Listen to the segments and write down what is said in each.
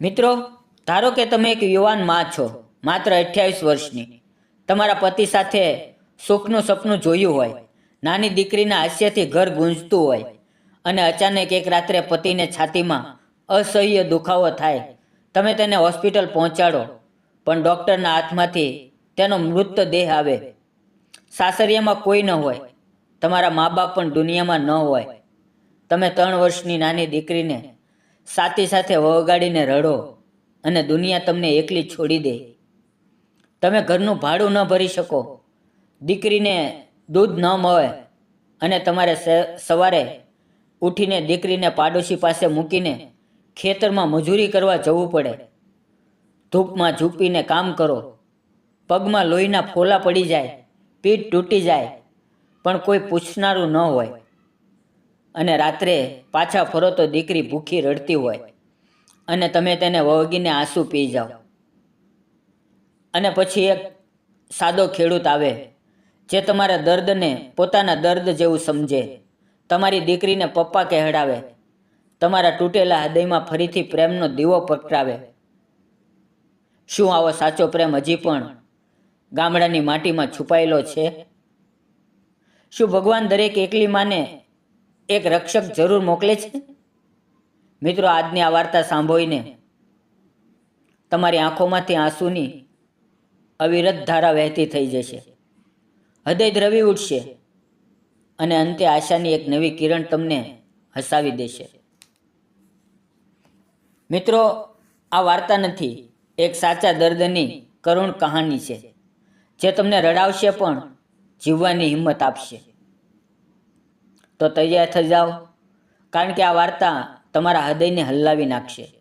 મિત્રો, ધારો કે તમે એક યુવાનમાં છો, માત્ર અઠ્યાવીસ વર્ષની. તમારા પતિ સાથે સુખનું સપનું જોયું હોય, નાની દીકરીના હાસ્યથી ઘર ગુંજતું હોય, અને અચાનક એક રાત્રે પતિને છાતીમાં અસહ્ય દુખાવો થાય, તમે તેને હોસ્પિટલ પહોંચાડો, પણ ડૉક્ટરના હાથમાંથી તેનો મૃતદેહ આવે. સાસરિયામાં કોઈ ન હોય, તમારા મા બાપ પણ દુનિયામાં ન હોય. તમે ત્રણ વર્ષની નાની દીકરીને સાથી સાથે વગાડીને રડો અને દુનિયા તમને એકલી છોડી દે. તમે ઘરનું ભાડું ન ભરી શકો. દીકરીને દૂધ ન મળે અને તમારે સવારે ઉઠીને દીકરીને પાડોશી પાસે મૂકીને ખેતરમાં મજૂરી કરવા જવું પડે. ધૂપમાં ઝૂંપીને કામ કરો. પગમાં લોહીના ફોલા પડી જાય, પીઠ તૂટી જાય, પણ કોઈ પૂછનારું ન હોય. અને રાત્રે પાછા ફરો તો દીકરી ભૂખી રડતી હોય. અને તમે તેને વળગીને આંસુ પી જાઓ. અને પછી એક સાદો ખેડૂત આવે, જે તમારા દર્દને પોતાના દર્દ જેવું સમજે. તમારી દીકરીને પપ્પા કહેડાવે. તમારા તૂટેલા હૃદયમાં ફરીથી પ્રેમનો દીવો પ્રગટાવે. શું આવો સાચો પ્રેમ હજી પણ ગામડાની માટીમાં છુપાયેલો છે? શું ભગવાન દરેક એકલી માને એક રક્ષક જરૂર મોકલે છે? મિત્રો, આજની આ વાર્તા સાંભળીને તમારી આંખોમાંથી આંસુની અવિરત ધારા વહેતી થઈ જશે. હૃદય દ્રવી ઉઠશે અને અંતે આશાની એક નવી કિરણ તમને હસાવી દેશે. મિત્રો, આ વાર્તા નથી, એક સાચા દર્દની કરુણ કહાની છે, જે તમને રડાવશે પણ જીવવાની હિંમત આપશે. તો તૈયાર થઈ જાઓ. કારણ કે આ વાર્તા તમારા હૃદયને હલાવી નાખશે.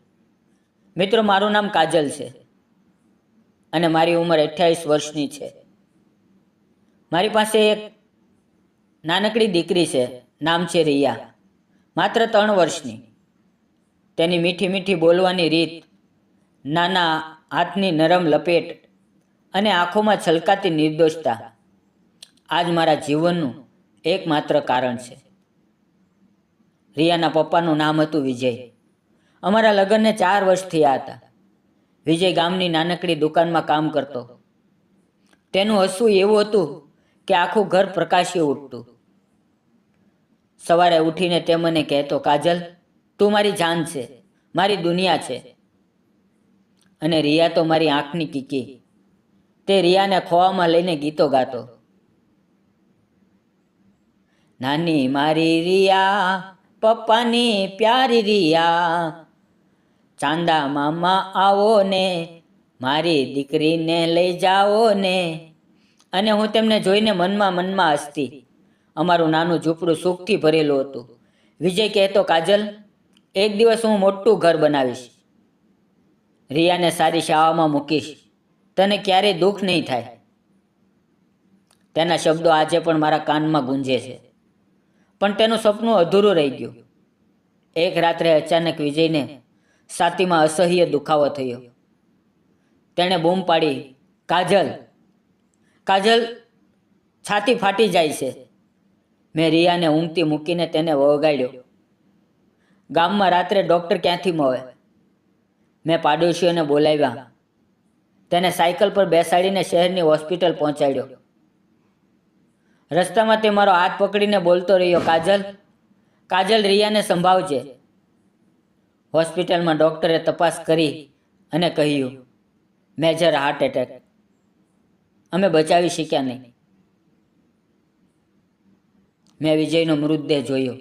મિત્રો, મારું નામ કાજલ છે અને મારી ઉંમર અઠ્યાવીસ વર્ષની છે. મારી પાસે એક નાનકડી દીકરી છે, નામ છે રિયા. માત્ર ત્રણ વર્ષની. તેની મીઠી મીઠી બોલવાની રીત, નાના હાથની નરમ લપેટ અને આંખોમાં છલકાતી નિર્દોષતા આજ મારા જીવનનું એકમાત્ર કારણ છે. રિયાના પપ્પાનું નામ હતું વિજય. અમારા લગ્નને ચાર વર્ષ થયા હતા. વિજય ગામની નાનકડી દુકાનમાં કામ કરતો. તેનું હસવું એવું હતું કે આખું ઘર પ્રકાશી ઉઠતું. સવારે ઉઠીને તે મને કહેતો, કાજલ, તું મારી જાન છે, મારી દુનિયા છે. અને રિયા તો મારી આંખની કીકી. તે રિયાને ખોવામાં લઈને ગીતો ગાતો. નાની મારી રિયા પપ્પાની પ્યારી રિયા. ચાંદા મામા આવો ને મારી દીકરીને લઈ જાઓ ને અને હું તેમને જોઈને મનમાં મનમાં હસતી. અમારું નાનું ઝૂંપડું સુખથી ભરેલું હતું. વિજય કહેતો, કાજલ, એક દિવસ હું મોટું ઘર બનાવીશ. રિયાને સારી શાળામાં મૂકીશ. તને ક્યારેય દુઃખ નહીં થાય. તેના શબ્દો આજે પણ મારા કાનમાં ગુંજે છે. પણ તેનું સપનું અધૂરું રહી ગયું. એક રાત્રે અચાનક વિજયને છાતીમાં અસહ્ય દુખાવો થયો. તેણે બૂમ પાડી, કાજલ કાજલ, છાતી ફાટી જાય છે. મેં રિયાને ઊંઘતી મૂકીને તેને વગાડ્યો. ગામમાં રાત્રે ડૉક્ટર ક્યાંથી મળે? મેં પાડોશીઓને બોલાવ્યા. તેને સાયકલ પર બેસાડીને શહેરની હોસ્પિટલ પહોંચાડ્યો. રસ્તામાં તે મારો હાથ પકડીને બોલતો રહ્યો, કાજલ કાજલ રિયાને સંભાળજે. હોસ્પિટલમાં ડૉક્ટરે તપાસ કરી અને કહ્યું, મેજર હાર્ટ એટેક. અમે બચાવી શક્યા નહીં. મેં વિજયનો મૃતદેહ જોયો.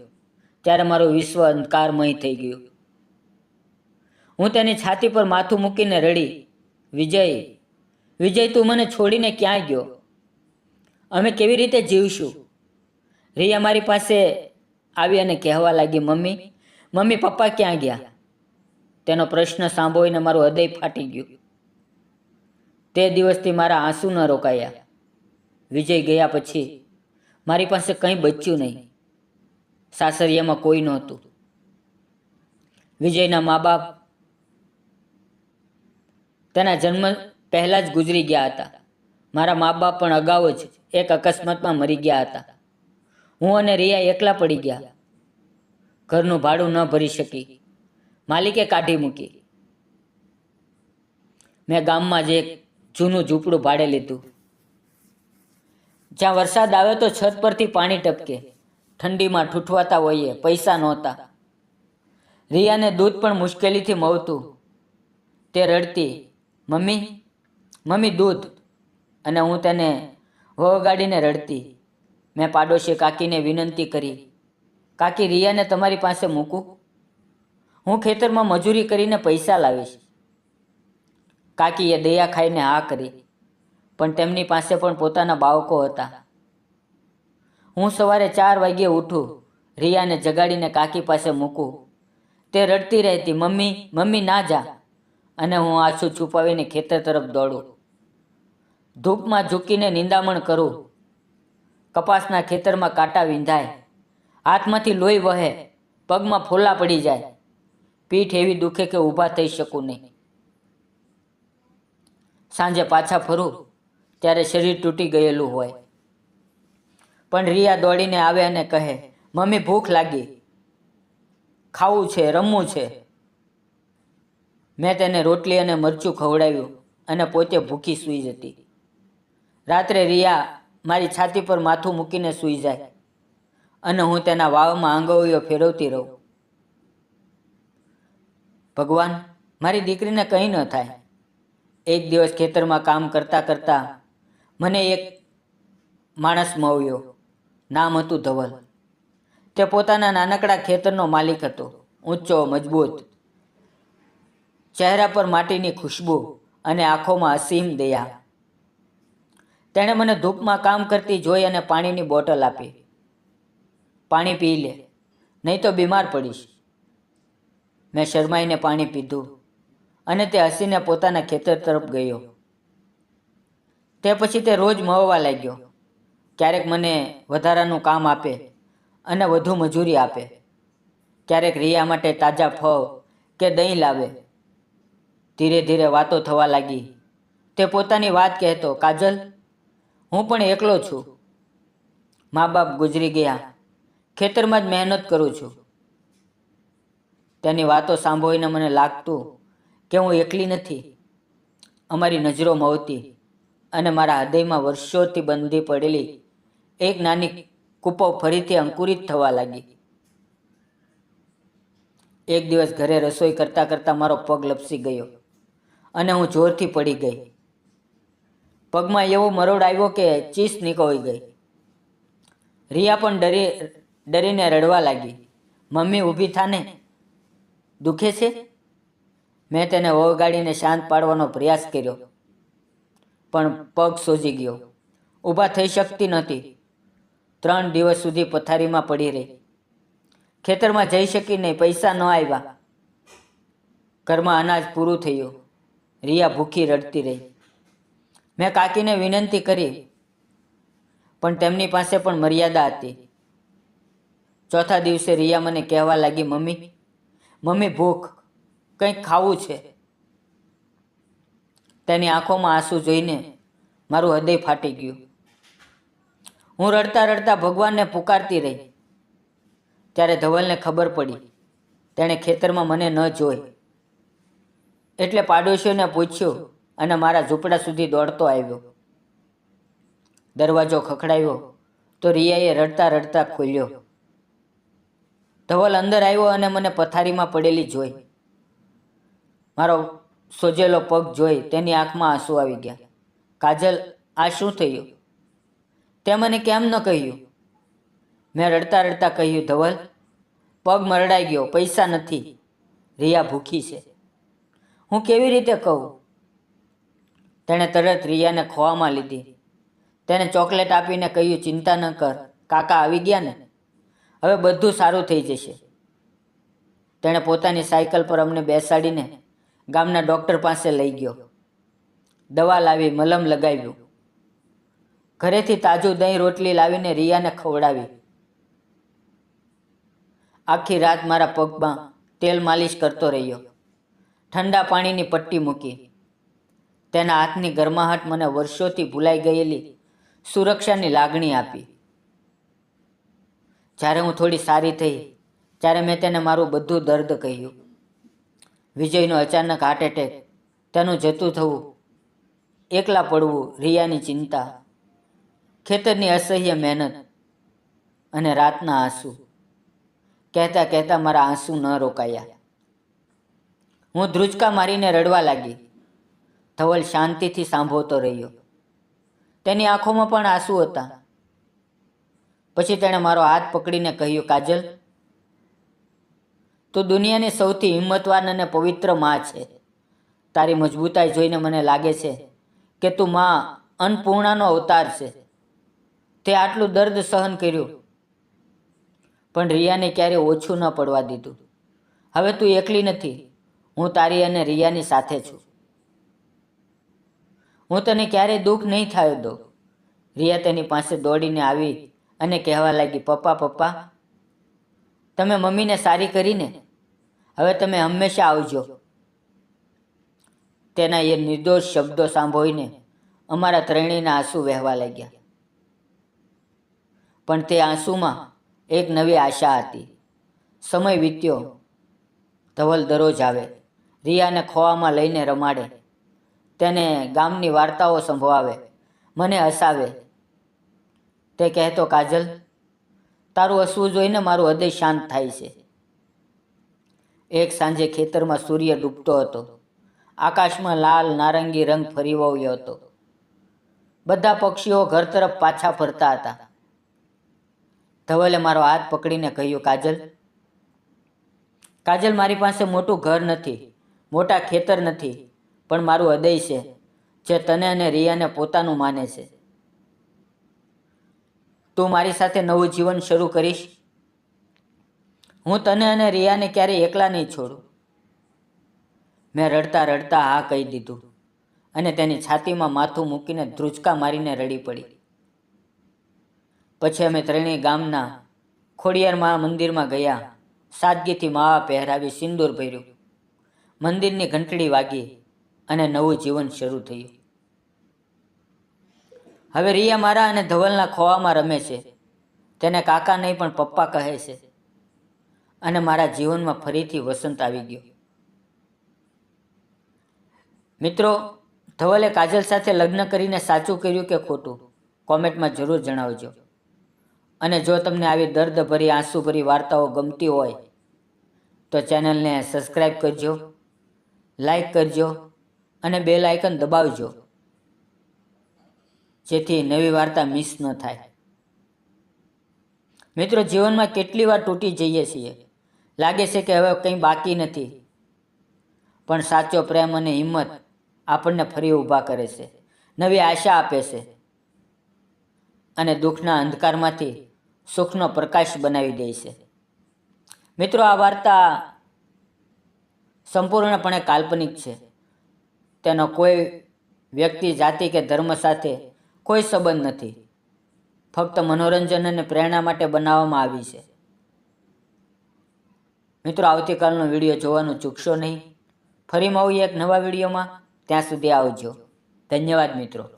ત્યારે મારું વિશ્વ અંધકારમય થઈ ગયું. હું તેની છાતી પર માથું મૂકીને રડી. વિજય વિજય, તું મને છોડીને ક્યાં ગયો? અમે કેવી રીતે જીવશું? રિયા મારી પાસે આવી અને કહેવા લાગી, મમ્મી મમ્મી, પપ્પા ક્યાં ગયા? તેનો પ્રશ્ન સાંભળીને મારું હૃદય ફાટી ગયું. તે દિવસથી મારા આંસુ ન રોકાયા. વિજય ગયા પછી મારી પાસે કંઈ બચ્યું નહીં. સાસરિયામાં કોઈ નહોતું. વિજયના મા બાપ તેના જન્મ પહેલાં જ ગુજરી ગયા હતા. મારા મા બાપ પણ અગાઉ જ એક અકસ્માતમાં મરી ગયા હતા. હું અને રિયા એકલા પડી ગયા. ઘરનું ભાડું ન ભરી શકી. માલિકે કાઢી મૂકી. મેં ગામમાં જ એક જૂનું ઝૂંપડું ભાડે લીધું. જ્યાં વરસાદ આવે તો છત પરથી પાણી ટપકે. ઠંડીમાં ઠૂઠવાતા હોઈએ, પૈસા નહોતા. રિયાને દૂધ પણ મુશ્કેલીથી મળતું. તે રડતી, મમ્મી મમ્મી દૂધ. અને હું તેને વગાડીને રડતી. મેં પાડોશી કાકીને વિનંતી કરી, કાકી, રિયાને તમારી પાસે મૂકું? હું ખેતરમાં મજૂરી કરીને પૈસા લાવીશ. કાકીએ દયા ખાઈને હા કરી, પણ તેમની પાસે પણ પોતાના બાળકો હતા. હું સવારે ચાર વાગ્યે ઉઠું, રિયાને જગાડીને કાકી પાસે મૂકું. તે રડતી રહેતી, મમ્મી મમ્મી, ના જા. અને હું આંસુ છુપાવીને ખેતર તરફ દોડું. ધૂપમાં ઝૂકીને નિંદામણ કરું. કપાસના ખેતરમાં કાંટા વિંધાય. હાથમાંથી લોહી વહે. પગમાં ફોલા પડી જાય. પીઠ એવી દુખે કે ઊભા થઈ શકું નહીં. સાંજે પાછા ફરું, ત્યારે શરીર તૂટી ગયેલું હોય. પણ રિયા દોડીને આવે અને કહે, મમ્મી, ભૂખ લાગી. ખાવું છે, રમવું છે. મેં તેને રોટલી અને મરચું ખવડાવ્યું અને પોતે ભૂખી સૂઈ જતી. રાત્રે રિયા મારી છાતી પર માથું મૂકીને સૂઈ જાય અને હું તેના વાવમાં આંગળીઓ ફેરવતી રહું. ભગવાન, મારી દીકરીને કંઈ ન થાય. એક દિવસ ખેતરમાં કામ કરતા કરતા મને એક માણસ મળ્યો. નામ હતું ધવલ. તે પોતાના નાનકડા ખેતરનો માલિક હતો. ઊંચો, મજબૂત. ચહેરા પર માટીની ખુશ્બુ અને આંખોમાં અસીમ દયા. તેણે મને ધૂપમાં કામ કરતી જોઈ અને પાણીની બોટલ આપી. પાણી પી લે, નહીં તો બીમાર પડીશ. મેં શરમાઈને પાણી પીધું અને તે હસીને પોતાના ખેતર તરફ ગયો. તે પછી તે રોજ મળવા લાગ્યો. ક્યારેક મને વધારાનું કામ આપે અને વધુ મજૂરી આપે. ક્યારેક રિયા માટે તાજા ફળ કે દહીં લાવે. ધીરે ધીરે વાતો થવા લાગી. તે પોતાની વાત કહેતો, કાજલ હું પણ એકલો છું. મા બાપ ગુજરી ગયા. ખેતરમાં જ મહેનત કરું છું. તેની વાતો સાંભળીને મને લાગતું કે હું એકલી નથી. અમારી નજરો મવતી અને મારા હૃદયમાં વર્ષોથી બંધી પડેલી એક નાની કૂપો ફરીથી અંકુરિત થવા લાગી. એક દિવસ ઘરે રસોઈ કરતાં કરતાં મારો પગ લપસી ગયો અને હું જોરથી પડી ગઈ. પગમાં એવો મરોડ આવ્યો કે ચીસ નીકળી ગઈ. રિયા પણ ડરી, ડરીને રડવા લાગી. મમ્મી ઊભી થાને? દુખે છે? મેં તેને વગાડીને શાંત પાડવાનો પ્રયાસ કર્યો. પણ પગ સોજી ગયો. ઊભા થઈ શકતી નહોતી. ત્રણ દિવસ સુધી પથારીમાં પડી રહી. ખેતરમાં જઈ શકી નહીં પૈસા ન આવ્યા. ઘરમાં અનાજ પૂરું થયું. રિયા ભૂખી રડતી રહી. મેં કાકીને વિનંતી કરી, પણ તેમની પાસે પણ મર્યાદા હતી. ચોથા દિવસે રિયા મને કહેવા લાગી, મમ્મી મમ્મી ભૂખ કંઈક ખાવું છે? તેની આંખોમાં આંસુ જોઈને મારું હૃદય ફાટી ગયું. હું રડતા રડતા ભગવાનને પુકારતી રહી. ત્યારે ધવલને ખબર પડી, તેણે ખેતરમાં મને ન જોઈ. એટલે પાડોશીઓને પૂછ્યું અને મારા ઝૂંપડા સુધી દોડતો આવ્યો. દરવાજો ખખડાવ્યો તો રિયાએ રડતા રડતા ખોલ્યો. ધવલ અંદર આવ્યો અને મને પથારીમાં પડેલી જોઈ. મારો સોજેલો પગ જોઈ તેની આંખમાં આંસુ આવી ગયા. કાજલ, આ શું થયું? તે મને કેમ ન કહ્યું? મેં રડતા રડતા કહ્યું, ધવલ, પગ મરડાઈ ગયો, પૈસા નથી. રિયા ભૂખી છે. હું કેવી રીતે કહું? તેણે તરત રિયાને ખોવામાં લીધી. તેને ચોકલેટ આપીને કહ્યું, ચિંતા ન કર, કાકા આવી ગયા ને? હવે બધું સારું થઈ જશે. તેણે પોતાની સાયકલ પર અમને બેસાડીને ગામના ડૉક્ટર પાસે લઈ ગયો. દવા લાવી, મલમ લગાવ્યું. ઘરેથી તાજું દહીં રોટલી લાવીને રિયાને ખવડાવી. આખી રાત મારા પગમાં તેલ માલિશ કરતો રહ્યો. ઠંડા પાણીની પટ્ટી મૂકી. તેના હાથની ગરમાહટ મને વર્ષોથી ભૂલાઈ ગયેલી સુરક્ષાની લાગણી આપી. જ્યારે હું થોડી સારી થઈ, ત્યારે મેં તેને મારું બધું દર્દ કહ્યું. વિજયનો અચાનક હાર્ટ એટેક તેનું જતું થવું, એકલા પડવું, રિયાની ચિંતા, ખેતરની અસહ્ય મહેનત અને રાતના આંસુ. કહેતા કહેતા મારા આંસુ ન રોકાયા. હું ધ્રુજકા મારીને રડવા લાગી. ધવલ શાંતિથી સાંભળતો રહ્યો. તેની આંખોમાં પણ આંસુ હતા. પછી તેણે મારો હાથ પકડીને કહ્યું, કાજલ, તું દુનિયાની સૌથી હિંમતવાન અને પવિત્રમાં છે. તારી મજબૂતાઈ જોઈને મને લાગે છે કે તું માં અન્નપૂર્ણાનો અવતાર છે. તે આટલું દર્દ સહન કર્યું. પણ રિયાને ક્યારે ઓછું ન પડવા દીધું. હવે તું એકલી નથી. હું તારી અને રિયાની સાથે છું. હું તને ક્યારેય દુઃખ નહીં થાય દઉં રિયા તેની પાસે દોડીને આવી અને કહેવા લાગી, પપ્પા પપ્પા, તમે મમ્મીને સારી કરીને હવે તમે હંમેશા આવજો. તેના એ નિર્દોષ શબ્દો સાંભળીને અમારા ત્રણેયના આંસુ વહેવા લાગ્યા. પણ તે આંસુમાં એક નવી આશા હતી. સમય વીત્યો. ધવલ દરરોજ આવે. રિયાને ખોવામાં લઈને રમાડે. તેને ગામની વાર્તાઓ સંભળાવે, મને હસાવે. તે કહેતો, કાજલ, તારું હસવું જોઈને મારું હૃદય શાંત થાય છે. એક સાંજે ખેતરમાં સૂર્ય ડૂબતો હતો. આકાશમાં લાલ નારંગી રંગ ફરી વળ્યો હતો. બધા પક્ષીઓ ઘર તરફ પાછા ફરતા હતા. ધવલે મારો હાથ પકડીને કહ્યું, કાજલ કાજલ, મારી પાસે મોટું ઘર નથી, મોટા ખેતર નથી. પણ મારું હૃદય છે, જે તને અને રિયાને પોતાનું માને છે. તું મારી સાથે નવું જીવન શરૂ કરીશ. હું તને અને રિયાને ક્યારેય એકલા નહીં છોડું. મેં રડતા રડતા હા કહી દીધું અને તેની છાતીમાં માથું મૂકીને ધ્રુજકા મારીને રડી પડી. પછી અમે ત્રણેય ગામના ખોડિયાર મહા મંદિરમાં ગયા. સાદગીથી માવા પહેરાવી સિંદૂર ભર્યું. મંદિરની ઘંટડી વાગી. અને નવું જીવન શરૂ થયું. હવે રિયા મારા અને ધવલના ખોવામાં રમે છે. તેને કાકા નહીં, પણ પપ્પા કહે છે. અને મારા જીવનમાં ફરીથી વસંત આવી ગયો. મિત્રો, ધવલે કાજલ સાથે લગ્ન કરીને સાચું કર્યું કે ખોટું? કોમેન્ટમાં જરૂર જણાવજો. અને જો તમને આવી દર્દભરી, આંસુભરી વાર્તાઓ ગમતી હોય, તો ચેનલને સબસ્ક્રાઈબ કરજો લાઈક કરજો અને બેલ આઇકન દબાવજો, જેથી નવી વાર્તા મિસ ન થાય. મિત્રો, જીવનમાં કેટલી વાર તૂટી જઈએ છીએ. લાગે છે કે હવે કંઈ બાકી નથી. પણ સાચો પ્રેમ અને હિંમત આપણને ફરી ઊભા કરે છે. નવી આશા આપે છે. અને દુઃખના અંધકારમાંથી સુખનો પ્રકાશ બનાવી દે છે. મિત્રો, આ વાર્તા સંપૂર્ણપણે કાલ્પનિક છે. તેનો કોઈ વ્યક્તિ, જાતિ કે ધર્મ સાથે કોઈ સંબંધ નથી. ફક્ત મનોરંજન અને પ્રેરણા માટે બનાવવામાં આવી છે. મિત્રો, આવતીકાલનો વીડિયો જોવાનું ચૂકશો નહીં. ફરી મળીએ એક નવા વિડીયોમાં. ત્યાં સુધી આવજો. ધન્યવાદ મિત્રો.